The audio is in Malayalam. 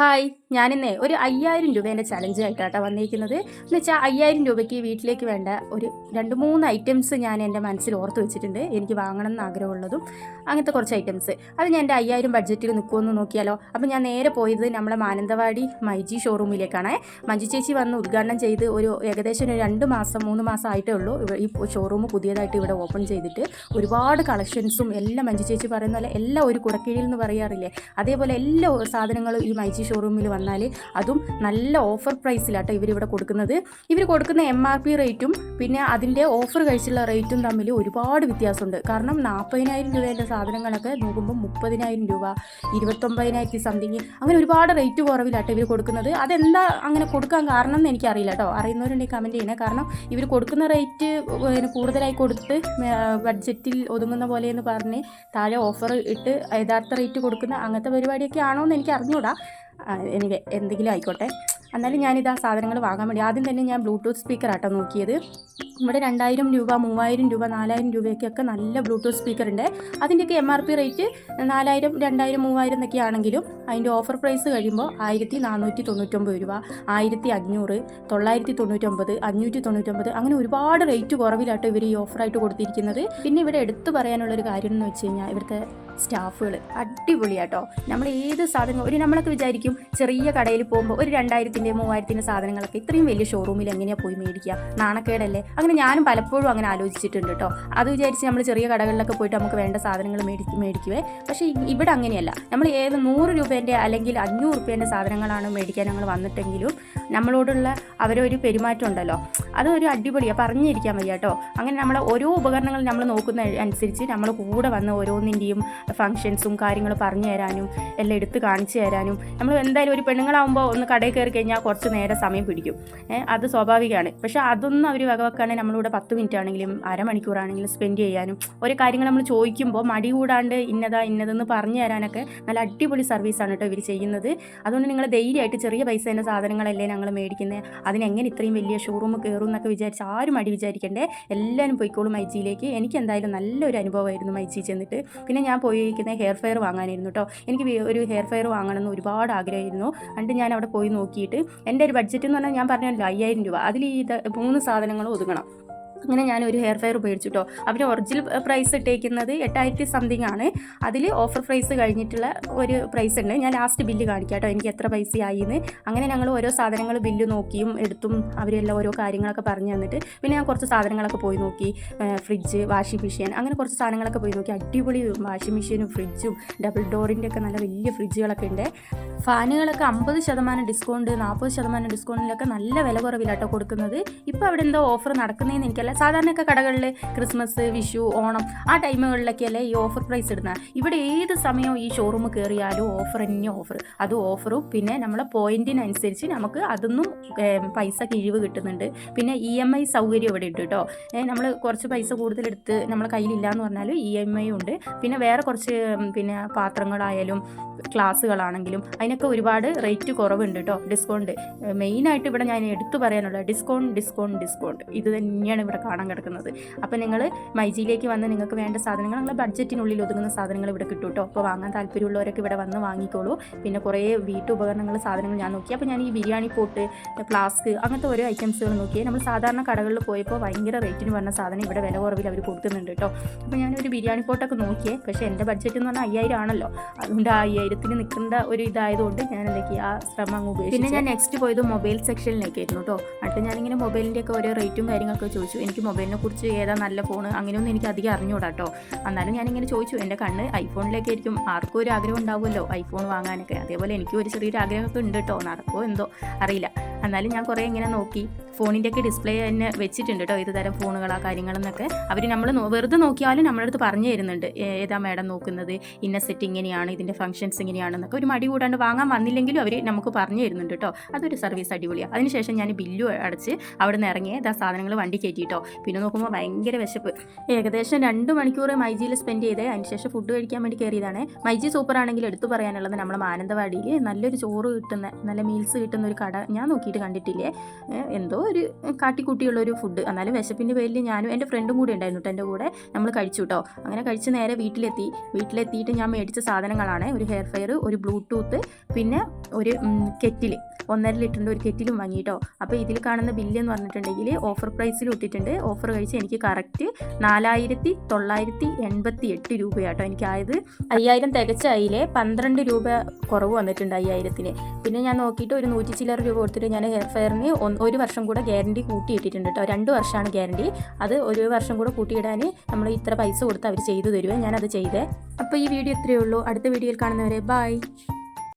ഹായ് ഞാനിന്നേ ഒരു അയ്യായിരം രൂപേന്റെ ചലഞ്ച് ആയിട്ടാട്ടോ വന്നിരിക്കുന്നത്. എന്ന് വെച്ചാൽ അയ്യായിരം രൂപയ്ക്ക് വീട്ടിലേക്ക് വേണ്ട ഒരു രണ്ട് മൂന്ന് ഐറ്റംസ് ഞാൻ എന്റെ മനസ്സിൽ ഓർത്ത് വെച്ചിട്ടുണ്ട്. എനിക്ക് വാങ്ങണം എന്ന് ആഗ്രഹമുള്ളതും അങ്ങനത്തെ കുറച്ച് ഐറ്റംസ് അത് ഞാൻ എന്റെ അയ്യായിരം ബഡ്ജറ്റിൽ നിൽക്കുമെന്ന് നോക്കിയാലോ? അപ്പം ഞാൻ നേരെ പോയത് നമ്മളെ മാനന്തവാടി മൈജി ഷോറൂമിലേക്കാണ് മഞ്ജു ചേച്ചി വന്ന് ഉദ്ഘാടനം ചെയ്ത് ഒരു ഏകദേശം ഒരു രണ്ട് മാസം മൂന്ന് മാസം ആയിട്ടേ ഉള്ളൂ. ഈ ഷോറൂം പുതിയതായിട്ട് ഇവിടെ ഓപ്പൺ ചെയ്തിട്ട് ഒരുപാട് കളക്ഷൻസും എല്ലാം മഞ്ജു ചേച്ചി പറയുന്ന പോലെ എല്ലാം ഒരു കുടക്കീഴിൽ എന്ന് പറയാറില്ലേ? അതേപോലെ എല്ലാ സാധനങ്ങളും ഈ മൈജി ഷോറൂമിൽ വന്നാൽ അതും നല്ല ഓഫർ പ്രൈസിലാട്ടോ ഇവരിവിടെ കൊടുക്കുന്നത്. ഇവർ കൊടുക്കുന്ന എം ആർ പി റേറ്റും പിന്നെ അതിന്റെ ഓഫർ കഴിച്ചുള്ള റേറ്റും തമ്മിൽ ഒരുപാട് വ്യത്യാസമുണ്ട്. കാരണം നാൽപ്പതിനായിരം രൂപേന്റെ സാധനങ്ങളൊക്കെ നോക്കുമ്പോൾ മുപ്പതിനായിരം രൂപ ഇരുപത്തൊമ്പതിനായിരത്തി സംതിങ് അങ്ങനെ ഒരുപാട് റേറ്റ് കുറവിലാട്ടോ ഇവർ കൊടുക്കുന്നത്. അതെന്താ അങ്ങനെ കൊടുക്കാൻ കാരണം എന്ന് എനിക്കറിയില്ല കേട്ടോ അറിയുന്നവരുണ്ടെങ്കിൽ കമന്റ് ചെയ്യണേ. കാരണം ഇവർ കൊടുക്കുന്ന റേറ്റ് കൂടുതലായി കൊടുത്ത് ബഡ്ജറ്റിൽ ഒതുങ്ങുന്ന പോലെ എന്ന് പറഞ്ഞ് താഴെ ഓഫർ ഇട്ട് യഥാർത്ഥ റേറ്റ് കൊടുക്കുന്ന അങ്ങനത്തെ പരിപാടിയൊക്കെ ആണോ എന്ന് എനിക്ക് അറിഞ്ഞൂടാ. എനിക്ക് എന്തെങ്കിലും ആയിക്കോട്ടെ. എന്നാലും ഞാനിത് ആ സാധനങ്ങൾ വാങ്ങാൻ വേണ്ടി ആദ്യം തന്നെ ഞാൻ ബ്ലൂടൂത്ത് സ്പീക്കർ ആട്ടോ നോക്കിയത്. ഇവിടെ രണ്ടായിരം രൂപ മൂവായിരം രൂപ നാലായിരം രൂപയ്ക്കൊക്കെ നല്ല ബ്ലൂടൂത്ത് സ്പീക്കർ ഉണ്ട്. അതിന്റെയൊക്കെ എം ആർ പി റേറ്റ് നാലായിരം രണ്ടായിരം മൂവായിരം എന്നൊക്കെ ആണെങ്കിലും അതിന്റെ ഓഫർ പ്രൈസ് കഴിയുമ്പോൾ ആയിരത്തി നാനൂറ്റി തൊണ്ണൂറ്റൊമ്പത് രൂപ ആയിരത്തി അഞ്ഞൂറ് തൊള്ളായിരത്തി തൊണ്ണൂറ്റൊമ്പത് അഞ്ഞൂറ്റി തൊണ്ണൂറ്റൊമ്പത് അങ്ങനെ ഒരുപാട് റേറ്റ് കുറവിലാട്ടോ ഇവർ ഈ ഓഫറായിട്ട് കൊടുത്തിരിക്കുന്നത്. പിന്നെ ഇവിടെ എടുത്തു പറയാനുള്ളൊരു കാര്യം എന്ന് വെച്ച് കഴിഞ്ഞാൽ ഇവിടുത്തെ സ്റ്റാഫുകൾ അടിപൊളിയാട്ടോ. നമ്മൾ ഏത് സാധനം ഒരു നമ്മളൊക്കെ വിചാരിക്കും ചെറിയ കടയിൽ പോകുമ്പോൾ ഒരു രണ്ടായിരത്തിന്റെ മൂവായിരത്തിന്റെ സാധനങ്ങളൊക്കെ ഇത്രയും വലിയ ഷോറൂമിൽ എങ്ങനെയാണ് പോയി മേടിക്കുക? നാണക്കേടല്ലേ? അങ്ങനെ ഞാനും പലപ്പോഴും അങ്ങനെ ആലോചിച്ചിട്ടുണ്ട് കേട്ടോ അത് വിചാരിച്ച് നമ്മൾ ചെറിയ കടകളിലൊക്കെ പോയിട്ട് നമുക്ക് വേണ്ട സാധനങ്ങൾ മേടിക്കും മേടിക്കുവേ. പക്ഷേ ഇവിടെ അങ്ങനെയല്ല. നമ്മൾ ഏത് നൂറ് രൂപേന്റെ അല്ലെങ്കിൽ അഞ്ഞൂറ് രൂപേന്റെ സാധനങ്ങളാണ് മേടിക്കാൻ ഞങ്ങൾ വന്നിട്ടെങ്കിലും നമ്മളോടുള്ള അവരൊരു പെരുമാറ്റം ഉണ്ടല്ലോ അതൊരു അടിപൊളിയാണ് പറഞ്ഞിരിക്കാൻ വയ്യ കേട്ടോ. അങ്ങനെ നമ്മൾ ഓരോ ഉപകരണങ്ങൾ നമ്മൾ നോക്കുന്ന അനുസരിച്ച് നമ്മൾ കൂടെ വന്ന് ഓരോന്നിന്റെയും ഫങ്ഷൻസും കാര്യങ്ങൾ പറഞ്ഞു തരാനും എല്ലാം എടുത്ത് കാണിച്ചു തരാനും. നമ്മൾ എന്തായാലും ഒരു പെണ്ണുങ്ങളാവുമ്പോൾ ഒന്ന് കടയിൽ കയറി കഴിഞ്ഞാൽ കുറച്ച് നേരം സമയം പിടിക്കും. അത് സ്വാഭാവികമാണ്. പക്ഷേ അതൊന്നും അവർ വകവെക്കുകയാണെങ്കിൽ നമ്മളിവിടെ പത്ത് മിനിറ്റ് ആണെങ്കിലും അരമണിക്കൂറാണെങ്കിലും സ്പെൻഡ് ചെയ്യാനും ഓരോ കാര്യങ്ങൾ നമ്മൾ ചോദിക്കുമ്പോൾ മടി കൂടാണ്ട് ഇന്നതാ ഇന്നതെന്ന് പറഞ്ഞു തരാനൊക്കെ നല്ല അടിപൊളി സർവീസാണ് കേട്ടോ ഇവർ ചെയ്യുന്നത്. അതുകൊണ്ട് നിങ്ങൾ ധൈര്യമായിട്ട് ചെറിയ പൈസ തന്നെ സാധനങ്ങളല്ലേ ഞങ്ങൾ മേടിക്കുന്നത് അതിനെങ്ങനെ ഇത്രയും വലിയ ഷോറൂം കയറും എന്നൊക്കെ വിചാരിച്ച് ആരും അടി വിചാരിക്കണ്ടേ? എല്ലാവരും പോയിക്കോളും മൈജിയിലേക്ക് എനിക്ക് എന്തായാലും നല്ലൊരു അനുഭവമായിരുന്നു മൈജി ചെന്നിട്ട്. പിന്നെ ഞാൻ പോയിരിക്കുന്നത് ഹെയർ ഫെയർ വാങ്ങാനായിരുന്നു കേട്ടോ എനിക്ക് ഒരു ഹെയർ ഫെയർ വാങ്ങണമെന്ന് ഒരുപാട് ആഗ്രഹമായിരുന്നു. എന്നിട്ട് ഞാൻ അവിടെ പോയി നോക്കിയിട്ട് എന്റെ ഒരു ബഡ്ജറ്റ് എന്ന് പറഞ്ഞാൽ ഞാൻ പറഞ്ഞല്ലോ അയ്യായിരം രൂപ. അതിൽ ഈ മൂന്ന് സാധനങ്ങൾ ഒതുങ്ങണം. അങ്ങനെ ഞാൻ ഒരു ഹെയർ ഫെയർ ഉപയോഗിച്ചു കേട്ടോ അവർ ഒറിജിനൽ പ്രൈസ് ഇട്ടേക്കുന്നത് എട്ടായിരത്തി സംതിങ് ആണ്. അതിൽ ഓഫർ പ്രൈസ് കഴിഞ്ഞിട്ടുള്ള ഒരു പ്രൈസ് ഉണ്ട്. ഞാൻ ലാസ്റ്റ് ബില്ല് കാണിക്കാം കേട്ടോ എനിക്ക് എത്ര പൈസ ആയിന്ന് അങ്ങനെ ഞങ്ങൾ ഓരോ സാധനങ്ങൾ ബില്ല് നോക്കിയും എടുത്തും അവരെല്ലാം ഓരോ കാര്യങ്ങളൊക്കെ പറഞ്ഞു തന്നിട്ട് പിന്നെ ഞാൻ കുറച്ച് സാധനങ്ങളൊക്കെ പോയി നോക്കി. ഫ്രിഡ്ജ് വാഷിംഗ് മെഷീൻ അങ്ങനെ കുറച്ച് സാധനങ്ങളൊക്കെ പോയി നോക്കി. അടിപൊളി വാഷിംഗ് മെഷീനും ഫ്രിഡ്ജും ഡബിൾ ഡോറിന്റെ ഒക്കെ നല്ല വലിയ ഫ്രിഡ്ജുകളൊക്കെ ഉണ്ട്. ഫാനുകളൊക്കെ അമ്പത് ശതമാനം ഡിസ്കൗണ്ട് നാൽപ്പത് ശതമാനം ഡിസ്കൗണ്ടിലൊക്കെ നല്ല വില കുറവിലാട്ടോ കൊടുക്കുന്നത്. ഇപ്പോൾ അവിടെ എന്തോ ഓഫർ നടക്കുന്നതെന്ന് എനിക്കല്ല സാധാരണയൊക്കെ കടകളിൽ ക്രിസ്മസ് വിഷു ഓണം ആ ടൈമുകളിലൊക്കെയല്ലേ ഈ ഓഫർ പ്രൈസ് ഇടുന്നത് ഇവിടെ ഏത് സമയവും ഈ ഷോറൂം കയറിയാലും ഓഫർ തന്നെ ഓഫർ അത് ഓഫറും പിന്നെ നമ്മളെ പോയിന്റിനനുസരിച്ച് നമുക്ക് അതൊന്നും പൈസ കിഴിവ് കിട്ടുന്നുണ്ട്. പിന്നെ ഇ എം ഐ സൗകര്യം ഇവിടെ ഉണ്ട് കേട്ടോ നമ്മൾ കുറച്ച് പൈസ കൂടുതലെടുത്ത് നമ്മളെ കയ്യിലില്ല എന്ന് പറഞ്ഞാൽ ഇ എം ഐ ഉണ്ട്. പിന്നെ വേറെ കുറച്ച് പിന്നെ പാത്രങ്ങളായാലും ക്ലാസ്സുകളാണെങ്കിലും അതിനൊക്കെ ഒരുപാട് റേറ്റ് കുറവുണ്ട് കേട്ടോ ഡിസ്കൗണ്ട്. മെയിനായിട്ട് ഇവിടെ ഞാൻ എടുത്തു പറയാനുള്ള ഡിസ്കൗണ്ട് ഡിസ്കൗണ്ട് ഡിസ്കൗണ്ട്. ഇത് തന്നെയാണ് ഇവിടെ കാണാൻ കിടക്കുന്നത്. അപ്പോൾ നിങ്ങൾ മൈജിയിലേക്ക് വന്ന് നിങ്ങൾക്ക് വേണ്ട സാധനങ്ങൾ നിങ്ങളുടെ ബഡ്ജറ്റിനുള്ളിൽ ഒതുങ്ങുന്ന സാധനങ്ങൾ ഇവിടെ കിട്ടും കേട്ടോ. അപ്പോൾ വാങ്ങാൻ താല്പര്യമുള്ളവരൊക്കെ ഇവിടെ വന്ന് വാങ്ങിക്കോളൂ. പിന്നെ കുറേ വീട്ടുപകരണങ്ങൾ സാധനങ്ങൾ ഞാൻ നോക്കി. അപ്പോൾ ഞാൻ ഈ ബിരിയാണി പോട്ട് ഫ്ലാസ്ക് അങ്ങനത്തെ ഓരോ ഐറ്റംസുകൾ നോക്കി. നമ്മൾ സാധാരണ കടകളിൽ പോയപ്പോൾ ഭയങ്കര റേറ്റിന് പറഞ്ഞ സാധനം ഇവിടെ വില കുറവിൽ അവർ കൊടുക്കുന്നുണ്ട് കേട്ടോ. അപ്പോൾ ഞാനൊരു ബിരിയാണി പോട്ടൊക്കെ നോക്കിയേ. പക്ഷേ എന്റെ ബഡ്ജറ്റ് എന്ന് പറഞ്ഞാൽ അയ്യായിരം ആണല്ലോ. അതുകൊണ്ട് ആ അയ്യായിരത്തിന് നിൽക്കേണ്ട ഒരു ഇതായതുകൊണ്ട് ഞാൻ എന്തൊക്കെ ആ ശ്രമം അങ്ങ് ഉപയോഗിച്ചു പിന്നെ ഞാൻ നെക്സ്റ്റ് പോയത് മൊബൈൽ സെക്ഷനിലേക്കായിരുന്നു കേട്ടോ. അടുത്ത് ഞാനിങ്ങനെ മൊബൈലിന്റെയൊക്കെ ഓരോ റേറ്റും കാര്യങ്ങളൊക്കെ ചോദിച്ചു. എനിക്ക് മൊബൈലിനെ കുറിച്ച് ഏതാ നല്ല ഫോൺ അങ്ങനെയൊന്നും എനിക്ക് അധികം അറിഞ്ഞൂടാ കേട്ടോ എന്നാലും ഞാനിങ്ങനെ ചോദിച്ചു എന്റെ കണ്ണ് ഐഫോണിലേക്കായിരിക്കും. ആർക്കും ഒരു ആഗ്രഹം ഉണ്ടാവുമല്ലോ ഐഫോൺ വാങ്ങാനൊക്കെ? അതേപോലെ എനിക്കും ഒരു ചെറിയൊരു ആഗ്രഹമൊക്കെ ഉണ്ട് കേട്ടോ നടക്കുമോ എന്തോ അറിയില്ല. എന്നാലും ഞാൻ കുറേ ഇങ്ങനെ നോക്കി. ഫോണിന്റെ ഒക്കെ ഡിസ്പ്ലേ തന്നെ വെച്ചിട്ടുണ്ട് കേട്ടോ ഏത് തരം ഫോണുകളാ കാര്യങ്ങളെന്നൊക്കെ. അവർ നമ്മൾ വെറുതെ നോക്കിയാലും നമ്മുടെ അടുത്ത് പറഞ്ഞു തരുന്നുണ്ട്. ഏതാ മാഡം നോക്കുന്നത്? ഇന്ന സെറ്റ് ഇങ്ങനെയാണ് ഇതിന്റെ ഫംഗ്ഷൻസ് ഇങ്ങനെയാണെന്നൊക്കെ. ഒരു മടി കൂടാണ്ട് വാങ്ങാൻ വന്നില്ലെങ്കിലും അവർ നമുക്ക് പറഞ്ഞു തരുന്നുണ്ട് കേട്ടോ അതൊരു സർവീസ് അടിപൊളിയാണ് അതിനുശേഷം ഞാൻ ബില്ലും അടച്ച് അവിടെ നിന്ന് ഇറങ്ങി ഇതാ സാധനങ്ങൾ വണ്ടി കയറ്റിയിട്ടോ പിന്നെ നോക്കുമ്പോൾ ഭയങ്കര വിശപ്പ്. ഏകദേശം രണ്ട് മണിക്കൂർ മൈജിയിൽ സ്പെൻഡ് ചെയ്തേ. അതിനുശേഷം ഫുഡ് കഴിക്കാൻ വേണ്ടി കയറിയതാണ് മൈജി സൂപ്പർ ആണെങ്കിൽ എടുത്തു പറയാനുള്ളത് നമ്മുടെ മാനന്തവാടിയിൽ നല്ലൊരു ചോറ് കിട്ടുന്ന നല്ല മീൽസ് കിട്ടുന്ന ഒരു കട ഞാൻ നോക്കിയിട്ട് കണ്ടിട്ടില്ലേ? ഏ, എന്തോ ഒരു കാട്ടിക്കുട്ടിയുള്ള ഒരു ഫുഡ് എന്നാലും വിശപ്പിന്റെ പേരിൽ ഞാനും എന്റെ ഫ്രണ്ടും കൂടെ ഉണ്ടായിരുന്നു കേട്ടോ എന്റെ കൂടെ. നമ്മൾ കഴിച്ചു കേട്ടോ അങ്ങനെ കഴിച്ച് നേരെ വീട്ടിലെത്തി. വീട്ടിലെത്തിയിട്ട് ഞാൻ മേടിച്ച സാധനങ്ങളാണ്. ഒരു ഹെയർ ഫെയർ ഒരു ബ്ലൂടൂത്ത് പിന്നെ ഒരു കെറ്റിൽ ഒന്നര ലിറ്ററിന്റെ ഒരു കെറ്റിലും വാങ്ങി കേട്ടോ അപ്പോൾ ഇതിൽ കാണുന്ന ബില്ല് എന്ന് പറഞ്ഞിട്ടുണ്ടെങ്കിൽ ഓഫർ പ്രൈസിൽ ഇട്ടിട്ടുണ്ട്. ഓഫർ കഴിച്ച് എനിക്ക് കറക്റ്റ് നാലായിരത്തി തൊള്ളായിരത്തി എൺപത്തി എട്ട് രൂപയാട്ടോ എനിക്കായത് അയ്യായിരം തികച്ച അതിലെ പന്ത്രണ്ട് രൂപ കുറവ് വന്നിട്ടുണ്ട് അയ്യായിരത്തിന്. പിന്നെ ഞാൻ നോക്കിയിട്ട് ഒരു നൂറ്റി ചില്ലറ രൂപ കൊടുത്തിട്ട് ഞാൻ ഹെയർ ഫെയറിന് ഒരു വർഷം കൂടെ ഗ്യാരണ്ടി കൂട്ടിയിട്ടിട്ടുണ്ട് കേട്ടോ രണ്ട് വർഷമാണ് ഗ്യാരണ്ടി അത് ഒരു വർഷം കൂടെ കൂട്ടിയിടാൻ നമ്മൾ ഇത്ര പൈസ കൊടുത്ത് അവർ ചെയ്തു തരുവേ ഞാനത് ചെയ്തേ. അപ്പോൾ ഈ വീഡിയോ ഇത്രയേ ഉള്ളൂ. അടുത്ത വീഡിയോയിൽ കാണുന്നവരെ ബൈ